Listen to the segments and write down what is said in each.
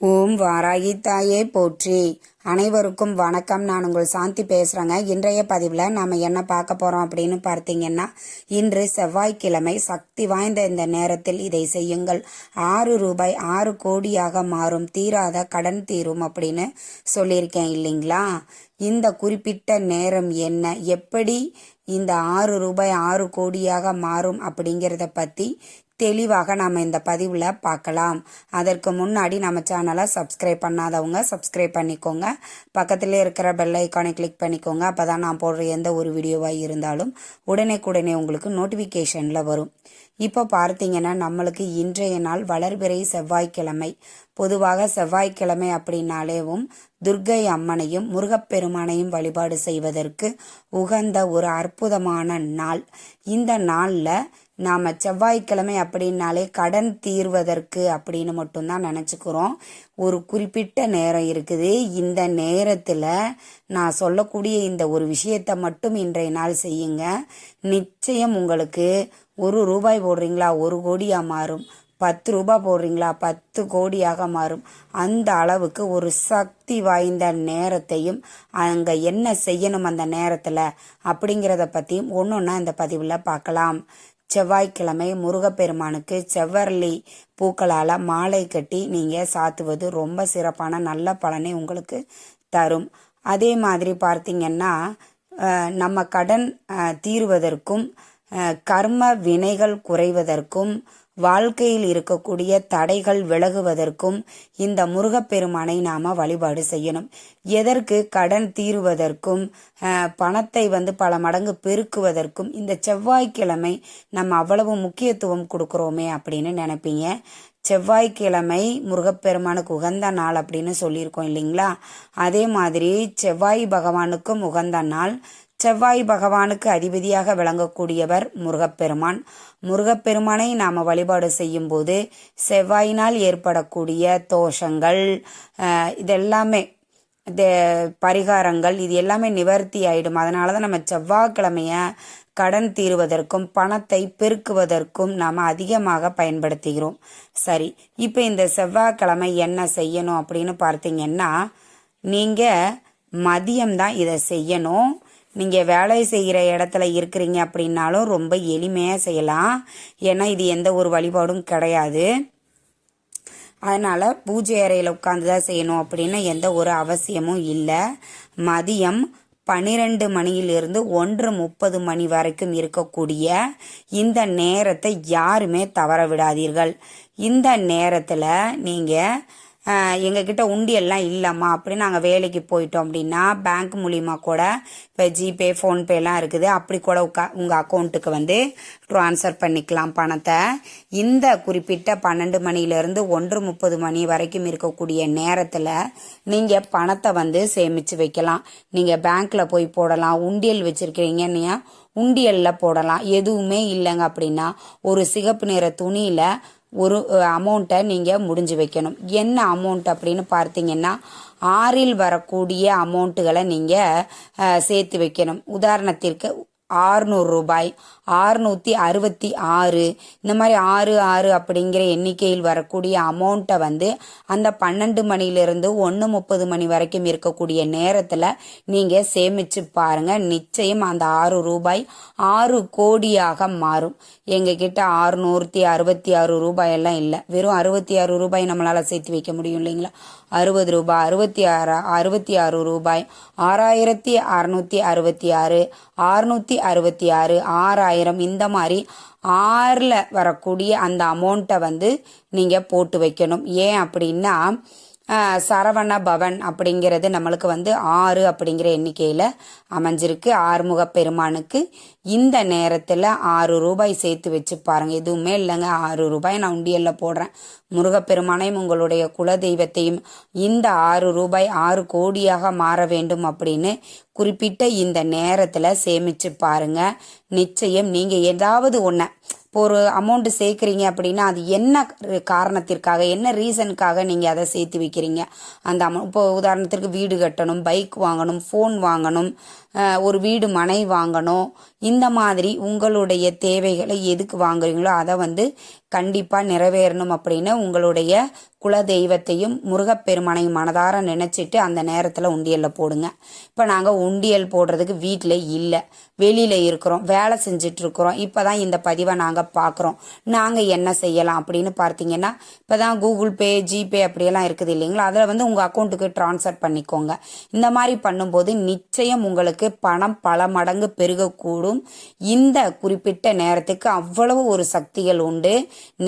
ஓம் வாராகி தாயே போற்றி. அனைவருக்கும் வணக்கம். நான் உங்கள் சாந்தி பேசுகிறேங்க இன்றைய பதிவில் நாம் என்ன பார்க்க போகிறோம் அப்படின்னு பார்த்தீங்கன்னா இன்று செவ்வாய்க்கிழமை சக்தி வாய்ந்த இந்த நேரத்தில் இதை செய்யுங்கள். ஆறு ரூபாய் ஆறு கோடியாக மாறும். தீராத கடன் தீரும் அப்படின்னு சொல்லியிருக்கேன் இல்லைங்களா? இந்த குறிப்பிட்ட நேரம் என்ன? எப்படி இந்த ஆறு ரூபாய் ஆறு கோடியாக மாறும் அப்படிங்கிறத பற்றி தெளிவாக நாம் இந்த பதிவில் பார்க்கலாம் அதற்கு முன்னாடி நம்ம சேனலை சப்ஸ்கிரைப் பண்ணாதவங்க சப்ஸ்கிரைப் பண்ணிக்கோங்க. பக்கத்தில் இருக்கிற பெல் ஐக்கானை கிளிக் பண்ணிக்கோங்க. அப்போ தான் நான் போடுற எந்த ஒரு வீடியோவாக இருந்தாலும் உடனே உங்களுக்கு நோட்டிஃபிகேஷனில் வரும். இப்போ பார்த்தீங்கன்னா நம்மளுக்கு இன்றைய நாள் வளர்பிறை செவ்வாய்க்கிழமை. பொதுவாக செவ்வாய்க்கிழமை அப்படின்னாலேவும் துர்க்கை அம்மனையும் முருகப்பெருமானையும் வழிபாடு செய்வதற்கு உகந்த ஒரு அற்புதமான நாள். இந்த நாளில் நாம் செவ்வாய்க்கிழமை அப்படின்னாலே கடன் தீர்வதற்கு அப்படின்னு மட்டும்தான் நினச்சிக்கிறோம். ஒரு குறிப்பிட்ட நேரம் இருக்குது. இந்த நேரத்தில் நான் சொல்லக்கூடிய இந்த ஒரு விஷயத்தை மட்டும் இன்றைய நாள் செய்யுங்க. நிச்சயம் உங்களுக்கு ஒரு ரூபாய் போடுறீங்களா? ஒரு கோடியாக மாறும். பத்து ரூபாய் போடுறீங்களா? பத்து கோடியாக மாறும். அந்த அளவுக்கு ஒரு சக்தி வாய்ந்த நேரத்தையும் அங்கே என்ன செய்யணும் அந்த நேரத்தில் அப்படிங்கிறத பற்றியும் ஒன்று ஒன்றா இந்த பதிவில் பார்க்கலாம். செவ்வாய்க்கிழமை முருகப்பெருமானுக்கு செவ்வரளி பூக்களால் மாலை கட்டி நீங்கள் சாத்துவது ரொம்ப சிறப்பான நல்ல பலனை உங்களுக்கு தரும். அதே மாதிரி பார்த்தீங்கன்னா நம்ம கடன் தீர்வதற்கும் கர்ம வினைகள் குறைவதற்கும் வாழ்க்கையில் இருக்கக்கூடிய தடைகள் விலகுவதற்கும் இந்த முருகப்பெருமானை நாம் வழிபாடு செய்யணும். எதற்கு கடன் தீருவதற்கும் பணத்தை வந்து பல மடங்கு பெருக்குவதற்கும் இந்த செவ்வாய்க்கிழமை நம்ம அவ்வளவு முக்கியத்துவம் கொடுக்குறோமே அப்படின்னு நினைப்பீங்க. செவ்வாய்க்கிழமை முருகப்பெருமானுக்கு உகந்த நாள் அப்படின்னு சொல்லியிருக்கோம் இல்லைங்களா? அதே மாதிரி செவ்வாய் பகவானுக்கும் உகந்த நாள். செவ்வாய் பகவானுக்கு அதிபதியாக விளங்கக்கூடியவர் முருகப்பெருமான். முருகப்பெருமானை நாம் வழிபாடு செய்யும்போது செவ்வாயினால் ஏற்படக்கூடிய தோஷங்கள் இதெல்லாமே பரிகாரங்கள் இது எல்லாமே நிவர்த்தி ஆயிடும். அதனால தான் நம்ம செவ்வாய்க்கிழமைய கடன் தீருவதற்கும் பணத்தை பெருக்குவதற்கும் நாம் அதிகமாக பயன்படுத்துகிறோம். சரி இப்போ இந்த செவ்வாய்க்கிழமை என்ன செய்யணும் அப்படின்னு பார்த்தீங்கன்னா நீங்கள் மதியம்தான் இதை செய்யணும். நீங்கள் வேலை செய்கிற இடத்துல இருக்கிறீங்க அப்படின்னாலும் ரொம்ப எளிமையாக செய்யலாம். ஏன்னா இது எந்த ஒரு வழிபாடும் கிடையாது. அதனால் பூஜை அறையில் உட்காந்து தான் செய்யணும் அப்படின்னு எந்த ஒரு அவசியமும் இல்லை. மதியம் பன்னிரெண்டு மணியிலிருந்து ஒன்று முப்பது மணி வரைக்கும் இருக்கக்கூடிய இந்த நேரத்தை யாருமே தவற விடாதீர்கள். இந்த நேரத்தில் நீங்கள் எங்ககிட்ட உண்டியெல்லாம் இல்லைம்மா. அப்படின்னு நாங்கள் வேலைக்கு போயிட்டோம் அப்படின்னா பேங்க் மூலிமா கூட இப்போ ஜிபே ஃபோன்பேலாம் இருக்குது. அப்படி கூட உக்கா உங்கள் அக்கௌண்ட்டுக்கு வந்து ட்ரான்ஸ்ஃபர் பண்ணிக்கலாம் பணத்தை. இந்த குறிப்பிட்ட பன்னெண்டு மணிலேருந்து ஒன்று முப்பது மணி வரைக்கும் இருக்கக்கூடிய நேரத்தில் நீங்கள் பணத்தை வந்து சேமித்து வைக்கலாம். நீங்கள் பேங்க்கில் போய் போடலாம். உண்டியல் வச்சுருக்கிறீங்கன்னு உண்டியலில் போடலாம். எதுவுமே இல்லைங்க அப்படின்னா ஒரு சிகப்பு நிற துணியில் ஒரு அமௌண்ட்டை நீங்கள் முடிஞ்சு வைக்கணும். என்ன அமௌண்ட் அப்படின்னு பார்த்தீங்கன்னா ஆறில் வரக்கூடிய அமௌண்ட்டுகளை நீங்கள் சேர்த்து வைக்கணும். உதாரணத்திற்கு ஆறுநூறு ரூபாய். ஆறுநூற்றி அறுபத்தி ஆறு. இந்த மாதிரி ஆறு ஆறு அப்படிங்கிற எண்ணிக்கையில் வரக்கூடிய அமௌண்ட்டை வந்து அந்த பன்னெண்டு மணிலிருந்து ஒன்று முப்பது மணி வரைக்கும் இருக்கக்கூடிய நேரத்தில் நீங்கள் சேமித்து பாருங்கள் நிச்சயம் அந்த ஆறு ரூபாய் ஆறு கோடியாக மாறும். எங்ககிட்ட ஆறுநூற்றி அறுபத்தி ஆறு ரூபாய் எல்லாம் இல்லை. வெறும் அறுபத்தி ஆறு ரூபாய் நம்மளால் சேர்த்து வைக்க முடியும் இல்லைங்களா? அறுபது ரூபாய் அறுபத்தி ஆறு அறுபத்தி ஆறு ரூபாய் ஆறாயிரத்தி அறுநூத்தி அறுபத்தி ஆறு ஆறுநூற்றி அறுபத்தி ஆறு ஆறாயிரம் இந்த மாதிரி ஆறில் வரக்கூடிய அந்த அமௌண்ட்டை வந்து நீங்கள் போட்டு வைக்கணும். ஏன் அப்படின்னா சரவண பவன் அப்படிங்கிறது நம்மளுக்கு வந்து ஆறு அப்படிங்கிற எண்ணிக்கையில் அமைஞ்சிருக்கு. ஆறுமுக பெருமானுக்கு இந்த நேரத்தில் ஆறு ரூபாய் சேர்த்து வச்சு பாருங்கள் எதுவுமே இல்லைங்க. ஆறு ரூபாய் நான் உண்டியலில் போடுறேன். முருகப்பெருமானையும் உங்களுடைய குல தெய்வத்தையும் இந்த ஆறு ரூபாய் ஆறு கோடியாக மாற வேண்டும் அப்படின்னு குறிப்பிட்ட இந்த நேரத்தில் சேமிச்சு பாருங்க. நிச்சயம் நீங்கள் ஏதாவது ஒன்று இப்போ ஒரு அமௌண்ட்டு சேர்க்குறீங்க அப்படின்னா அது என்ன காரணத்திற்காக என்ன ரீசனுக்காக நீங்கள் அதை சேர்த்து வைக்கிறீங்க? அந்த அமௌண்ட் இப்போ உதாரணத்திற்கு வீடு கட்டணும் பைக் வாங்கணும் ஃபோன் வாங்கணும் ஒரு வீடு மனை வாங்கணும் இந்த மாதிரி உங்களுடைய தேவைகளை எதுக்கு வாங்குறீங்களோ அதை வந்து கண்டிப்பாக நிறைவேறணும் அப்படின்னு உங்களுடைய குல தெய்வத்தையும் முருகப்பெருமானையும் மனதார நினச்சிட்டு அந்த நேரத்தில் உண்டியலில் போடுங்க. இப்போ நாங்கள் உண்டியல் போடுறதுக்கு வீட்டில் இல்லை. வெளியில் இருக்கிறோம் வேலை செஞ்சிட்ருக்குறோம். இப்போ தான் இந்த பதிவை நாங்கள் பார்க்குறோம் நாங்கள் என்ன செய்யலாம் அப்படின்னு பார்த்தீங்கன்னா இப்போ தான் கூகுள் பே ஜிபே அப்படியெல்லாம் இருக்குது இல்லைங்களா? அதில் வந்து உங்கள் அக்கௌண்ட்டுக்கு ட்ரான்ஸ்ஃபர் பண்ணிக்கோங்க. இந்த மாதிரி பண்ணும்போது நிச்சயம் உங்களுக்கு பணம் பல மடங்கு பெருகக்கூடும். இந்த குறிப்பிட்ட நேரத்துக்கு அவ்வளவு ஒரு சக்திகள் உண்டு.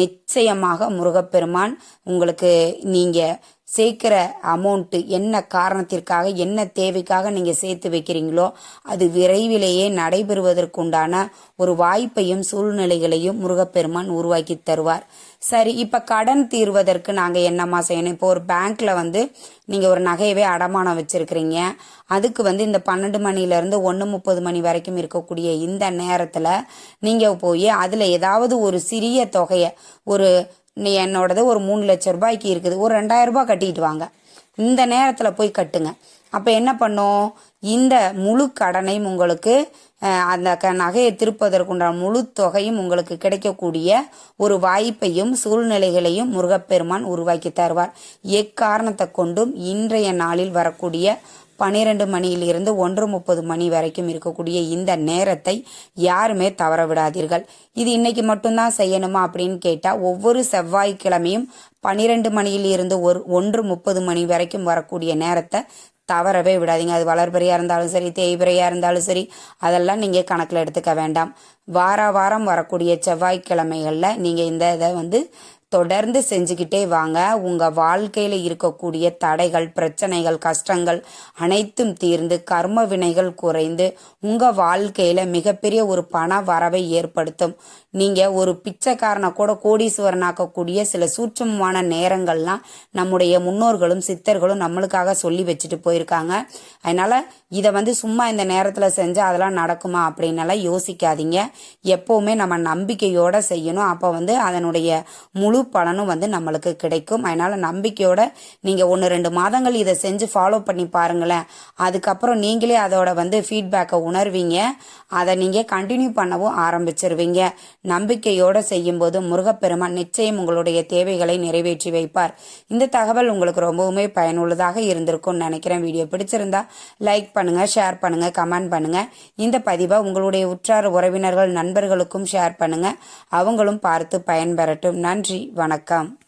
நிச்சயமாக முருகப்பெருமான் உங்களுக்கு நீங்கள் சேர்க்குற அமௌண்ட்டு என்ன காரணத்திற்காக என்ன தேவைக்காக நீங்கள் சேர்த்து வைக்கிறீங்களோ அது விரைவிலேயே நடைபெறுவதற்குண்டான ஒரு வாய்ப்பையும் சூழ்நிலைகளையும் முருகப்பெருமான் உருவாக்கி தருவார். சரி இப்போ கடன் தீர்வதற்கு நாங்கள் என்னம்மா செய்யணும்? இப்போ ஒரு பேங்க்கில் வந்து நீங்கள் ஒரு நகையவே அடமானம் வச்சுருக்கிறீங்க. அதுக்கு வந்து இந்த பன்னெண்டு மணிலேருந்து ஒன்று முப்பது மணி வரைக்கும் இருக்கக்கூடிய இந்த நேரத்தில் நீங்கள் போய் அதில் ஏதாவது ஒரு சிறிய தொகையை ஒரு நீ என்னோடது ஒரு மூணு லட்ச ரூபாய்க்கு இருக்குது. ஒரு ரெண்டாயிரம் ரூபாய் கட்டிட்டு வாங்க. இந்த நேரத்தில் போய் கட்டுங்க. அப்போ என்ன பண்ணும்? இந்த முழு கடனையும் உங்களுக்கு அந்த க நகையை திருப்பதற்குண்டான முழு தொகையும் உங்களுக்கு கிடைக்கக்கூடிய ஒரு வாய்ப்பையும் சூழ்நிலைகளையும் முருகப்பெருமான் உருவாக்கி தருவார். எக்காரணத்தை கொண்டும் இன்றைய நாளில் வரக்கூடிய பன்னிரெண்டு மணியிலிருந்து ஒன்று முப்பது மணி வரைக்கும் இருக்கக்கூடிய இந்த நேரத்தை யாருமே தவற விடாதீர்கள் இது இன்னைக்கு மட்டும்தான் செய்யணுமா அப்படின்னு கேட்டால் ஒவ்வொரு செவ்வாய்க்கிழமையும் பன்னிரெண்டு மணியிலிருந்து ஒரு ஒன்று முப்பது மணி வரைக்கும் வரக்கூடிய நேரத்தை தவறவே விடாதீங்க. அது வளர்பிறையாக இருந்தாலும் சரி தேய்பிறையாக இருந்தாலும் சரி அதெல்லாம் நீங்கள் கணக்கில் எடுத்துக்க வேண்டாம். வார வாரம் வரக்கூடிய செவ்வாய்க்கிழமைகளில் நீங்கள் இந்த இதை வந்து தொடர்ந்து செஞ்சுக்கிட்டே வாங்க. உங்க வாழ்க்கையில இருக்கக்கூடிய தடைகள் பிரச்சனைகள் கஷ்டங்கள் அனைத்தும் தீர்ந்து கர்ம வினைகள் குறைந்து உங்க வாழ்க்கையில மிகப்பெரிய ஒரு பண வரவை ஏற்படுத்தும். நீங்க ஒரு பிச்சைக்காரனை கூட கோடீஸ்வரனாக்கக்கூடிய சில சூட்சமமான நேரங்கள்லாம் நம்முடைய முன்னோர்களும் சித்தர்களும் நம்மளுக்காக சொல்லி வச்சுட்டு போயிருக்காங்க. அதனால இதை வந்து சும்மா இந்த நேரத்தில் செஞ்சால் அதெல்லாம் நடக்குமா அப்படின்னலாம் யோசிக்காதீங்க. எப்போவுமே நம்ம நம்பிக்கையோட செய்யணும். அப்போ வந்து அதனுடைய முழு பலனும் வந்து நம்மளுக்கு கிடைக்கும். அதனால நம்பிக்கையோட நீங்கள் ஒன்று ரெண்டு மாதங்கள் இதை செஞ்சு ஃபாலோ பண்ணி பாருங்களேன். அதுக்கப்புறம் நீங்களே அதோட வந்து ஃபீட்பேக்கை உணர்வீங்க. அதை நீங்கள் கண்டினியூ பண்ணவும் ஆரம்பிச்சிருவீங்க. நம்பிக்கையோடு செய்யும்போது முருகப்பெருமான் நிச்சயம் உங்களுடைய தேவைகளை நிறைவேற்றி வைப்பார். இந்த தகவல் உங்களுக்கு ரொம்பவுமே பயனுள்ளதாக இருந்திருக்கும்னு நினைக்கிறேன். வீடியோ பிடிச்சிருந்தா லைக் பண்ணுங்க ஷேர் பண்ணுங்க கமெண்ட் பண்ணுங்க. இந்த பதிவை உங்களுடைய உற்றார் உறவினர்கள் நண்பர்களுக்கும் ஷேர் பண்ணுங்க. அவங்களும் பார்த்து பயன்பெறட்டும். நன்றி வணக்கம்.